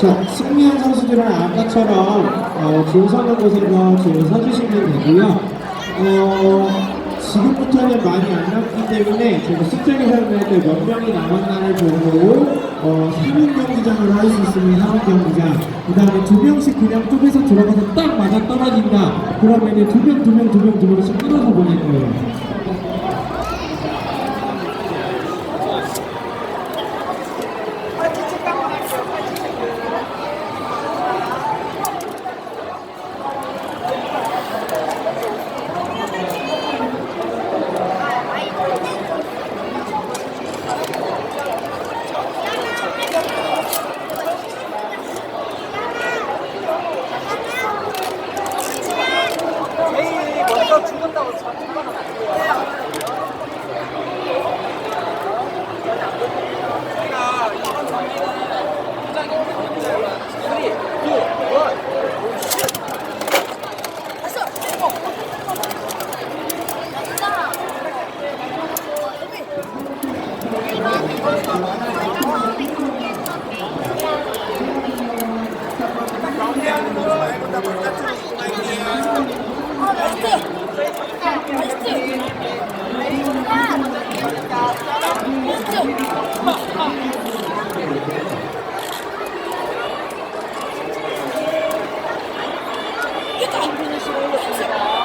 자, 승리한 선수들은 아까처럼 어, 줄 서는 곳에서 줄을 서주시면 되고요. 어, 지금부터는 많이 안 남기 때문에 제가 숙제를 설명할 때몇 명이 남았나를 보고 어, 3인 경기장으로 할수 있으면 3인 경기장. 그 다음에 두 명씩 그냥 뚝에서 들어가서 딱 맞아 떨어진다. 그러면 은 두 명, 두 명, 두 명, 두 명씩 끌어서 보낼 거예요 그렇다고 전화가 안 돼요. 우리가 이번 경기는 굉장히 힘들거든요. 3, 2, 1. Gracias. 진짜 안 보내시고 올려주세요.